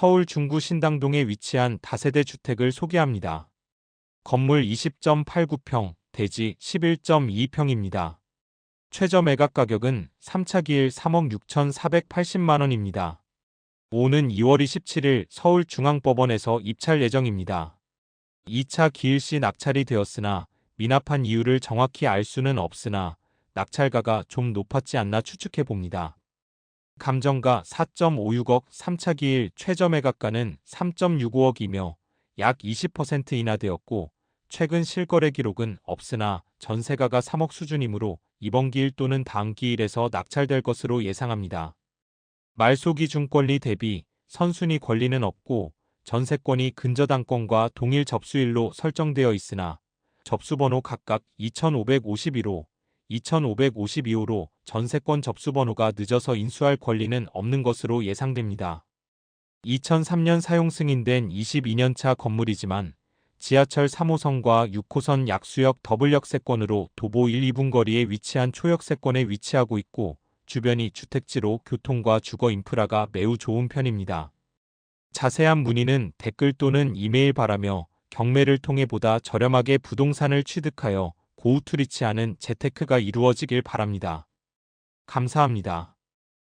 서울 중구 신당동에 위치한 다세대 주택을 소개합니다. 건물 20.89평, 대지 11.2평입니다. 최저 매각 가격은 3차 기일 3억 6,480만 원입니다. 오는 2월 27일 서울중앙법원에서 입찰 예정입니다. 2차 기일 시 낙찰이 되었으나 미납한 이유를 정확히 알 수는 없으나 낙찰가가 좀 높았지 않나 추측해 봅니다. 감정가 4.56억, 3차 기일 최저 매각가는 3.65억이며 약 20% 인하되었고 최근 실거래 기록은 없으나 전세가가 3억 수준이므로 이번 기일 또는 다음 기일에서 낙찰될 것으로 예상합니다. 말소기 중권리 대비 선순위 권리는 없고 전세권이 근저당권과 동일 접수일로 설정되어 있으나 접수번호 각각 2551호, 2552호로 전세권 접수번호가 늦어서 인수할 권리는 없는 것으로 예상됩니다. 2003년 사용 승인된 22년차 건물이지만 지하철 3호선과 6호선 약수역 더블역세권으로 도보 1, 2분 거리에 위치한 초역세권에 위치하고 있고 주변이 주택지로 교통과 주거 인프라가 매우 좋은 편입니다. 자세한 문의는 댓글 또는 이메일 바라며 경매를 통해 보다 저렴하게 부동산을 취득하여 고우투리치 않은 재테크가 이루어지길 바랍니다. 감사합니다.